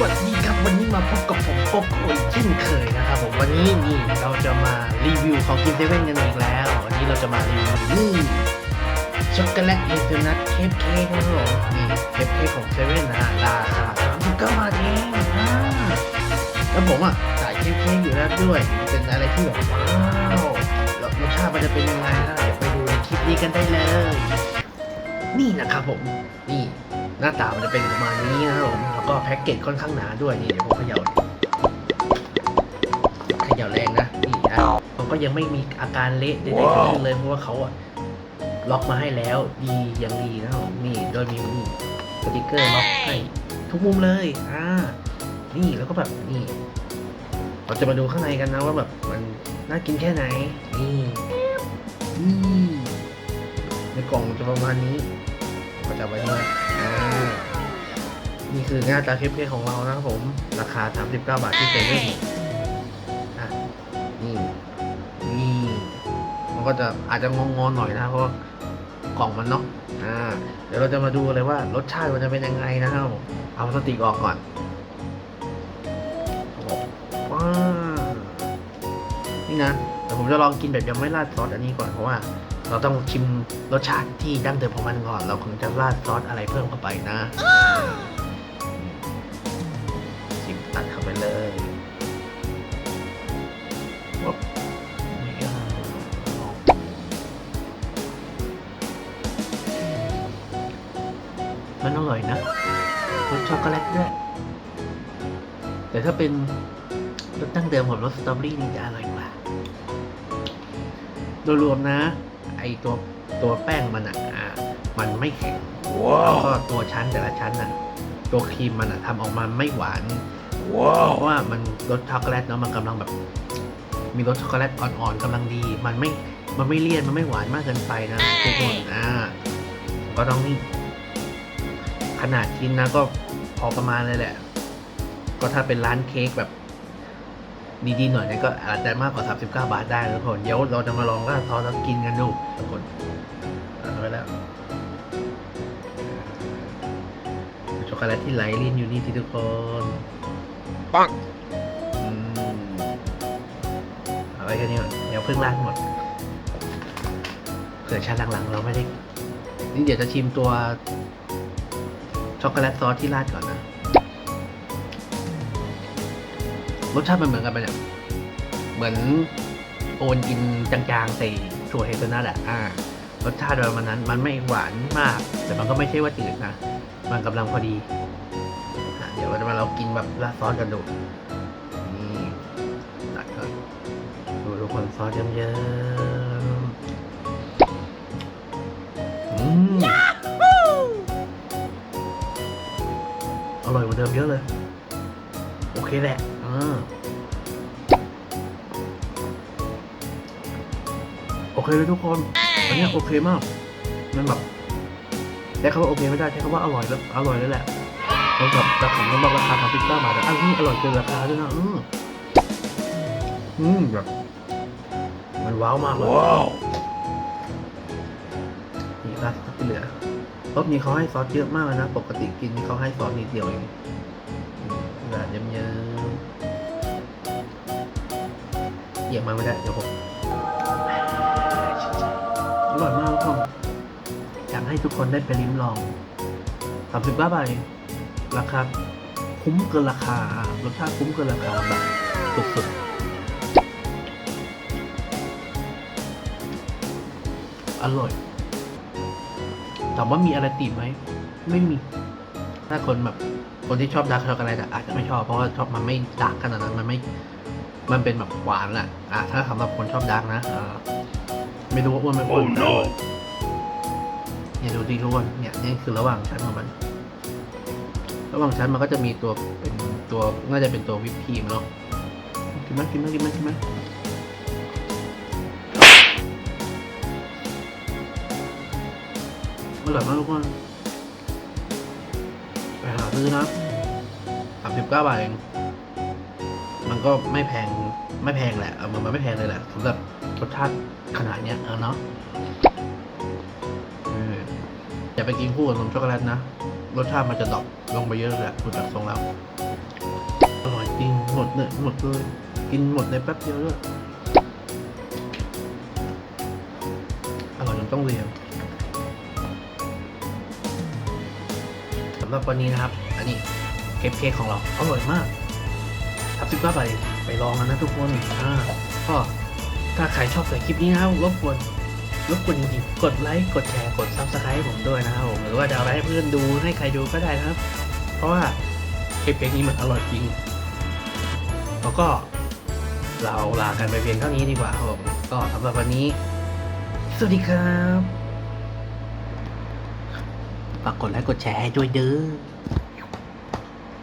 วัสดีครับวันนี้มาพบกับผมโกโก้อีกเช่นเคยนะครับผมวันนี้นี่เราจะมารีวิวของกินเซเว่นกันอีกแล้ว วันนี้เราจะมารีวิวนี่ช็อกโกแลตเฮเซลนัทเคปเค้กนะครับผมนี่เคปเค้กของเซเว่นนะราคาสามสิบเก้าบาทเองอ่าแล้วผมอะจ่ายเคปเค้กอยู่แล้วด้วย เป็นอะไรที่แบบว้าวแล้วรสชาติมันจะเป็นยังไงนะเดี๋ยวไปดูในคลิปนี้กันได้เลย นี่นะครับผมนี่หน้าตามันจะเป็นประมาณนี้นะครับผมแล้วก็แพ็กเกจค่อนข้างหนาด้วยนี่เดี๋ยวผมเขย่าเขย่าแรงนะนี่นะมันก็ยังไม่มีอาการเละใดๆเกิดขึ้นเลยเพราะว่าเขาอะล็อกมาให้แล้วดีอย่างดีนะครับผมนี่โดยมีนี่สติกเกอร์ล็อกให้ทุกมุมเลยอ่านี่แล้วก็แบบนี่เราจะมาดูข้างในกันนะว่าแบบมันน่ากินแค่ไหนนี่นี่ในกล่องมันจะประมาณนี้ ก็จะไว้นี่อ่านี่คือหน้าตาเคปเค้กของเรานะครับผม ราคา 39 บาทที่เซเว่นอะนี่ นี่ มันก็จะอาจจะงงๆหน่อยนะ เพราะว่ากล่องมันเนาะ อ่า เดี๋ยวเราจะมาดูเลยว่ารสชาติมันจะเป็นยังไงนะครับผม เอาพลาสติกออกก่อนว้าวนี่นะ แต่ผมจะลองกินแบบยังไม่ราดซอสอันนี้ก่อนเพราะว่า เราต้องชิมรสชาติที่ดั้งเดิมของมันก่อน เราคงจะราดซอสอะไรเพิ่มเข้าไปนะชิมตัดเข้าไปเลยวับนี่อะลองมันอร่อยนะรสช็อกโกแลตด้วย แต่ถ้าเป็นรสตั้งเดิมของรสสตรอเบอรี่นี่จะอร่อยกว่า โดยรวมนะไอ ตัวตัวแป้งมันอะอ่ามันไม่แข็งแล้วก็ตัวชั้นแต่ละชั้นอะตัวครีมมันอะทำออกมาไม่หวานเพราะว่ามันรสช็อกโกแลตเนาะมันกำลังแบบ มีรสช็อกโกแลตอ่อนๆกำลังดี มันไม่มันไม่เลี่ยนมันไม่หวานมากเกินไปนะทุกคนอ่าก็ต้องนี่ขนาดชิ้นนะก็พอประมาณเลยแหละ ก็ถ้าเป็นร้านเค้กแบบ ดีๆหน่อยเนี่ยก็อาจจะมากกว่า 39 บาทได้ทุกคน เดี๋ยวเราจะมาลองราดซอสแล้วกินกันดูทุกคนเอาไว้แล้วช็อกโกแลตที่ไหลลินอยู่นี่ที่ทุกคนปังอืมเอาไว้แค่นี้ก่อนเดี๋ยวเพิ่งราดหมดเผื่อชาติหลังๆ เราไม่ได้ นี่เดี๋ยวจะชิมตัวช็อกโกแลตซอสที่ราดก่อนนะ รสชาติมันเหมือนกันปะเนี่ยเหมือนโอนอินจางๆใส่ถั่วเฮเซลนัทอะอ่ารสชาติประมาณนั้น มันไม่หวานมาก แต่มันก็ไม่ใช่ว่าจืดนะ มันกำลังพอดีอะเดี๋ยวเราจะมาเรากินแบบราดซอสกันดู นี่ตัดก่อนดูทุกคนซอสเยิ้มๆอืมอร่อยกว่าเดิมเยอะเลย โอเคแหละอ่า โอเคเลยทุกคน อันเนี้ยโอเคมาก มันแบบใช้คำว่าโอเคไม่ได้ใช้คำว่าอร่อยแล้วอร่อยเลยแหละมันแบบแต่ผมต้องบอกราคาสามสิบเก้าบาทแต่อันนี้อร่อยเกินราคาด้วยนะ อืมอืมแบบมันว้าวมากเลยว้าวนี่ราดซอสที่เหลือรอบนี้เขาให้ซอสเยอะมากเลยนะ ปกติกินเขาให้ซอสนิดเดียวเองอืมราดเยิ้ม เหยียบมาไม่ได้ เดี๋ยวผมอร่อยมากทุกคนอยากให้ทุกคนได้ไปลิ้มลองสามสิบเก้าบาทเองราคาคุ้มเกินราคารสชาติคุ้มเกินราคาแบบสุดๆ อร่อยถามว่ามีอะไรติดไหม ไม่มี ถ้าคนแบบคนที่ชอบดาร์กช็อกโกแลตอะอาจจะไม่ชอบ เพราะว่าชอบมันไม่ดาร์กขนาดนั้น มันไม่ มันเป็นแบบหวานแหละอะถ้าสำหรับคนชอบดาร์กนะอ่าไม่รู้ว่าอ้วนไม่อ้วน Oh no เนี่ยดูดีทุกคนเนี่ยนี่คือระหว่างชั้นของมัน ระหว่างชั้นมันก็จะมีตัวเป็นตัวน่าจะเป็นตัววิปครีมเนาะกินไหมกินไหมกินไหมกินไหมอร่อยมากทุกคนไปหาซื้อนะสามสิบเก้าบาทเอง มันก็ไม่แพงไม่แพงแหละเออมันไม่แพงเลยแหละสำหรับรสชาติขนาดเนี้ยเออเนาะอย่าไปกินคู่กับนมช็อกโกแลตนะ รสชาติมันจะดรอปลงไปเยอะเลยอะดูจากทรงแล้วอร่อยจริงหมดเนี่ยหมดเลยกินหมดในแป๊บเดียวด้วยอร่อยจนต้องเรียนสำหรับวันนี้นะครับ อันนี้เคปเค้กของเราอร่อยมาก ทับซิบก็ไปไปลองกันนะทุกคนอ่าก็ถ้าใครชอบใส่คลิปนี้นะครับรบกวนรบกวนจริงๆกดไลค์กดแชร์กดซับสไครต์ผมด้วยนะครับผมหรือว่าจะเอาไปให้เพื่อนดูให้ใครดูก็ได้นะครับ เพราะว่าเคปเค้กนี้มันอร่อยจริงแล้วก็เราลากันไปเพียงเท่านี้ดีกว่าครับก็สำหรับวันนี้ สวัสดีครับฝากกดไลค์กดแชร์ให้ด้วยเด้อ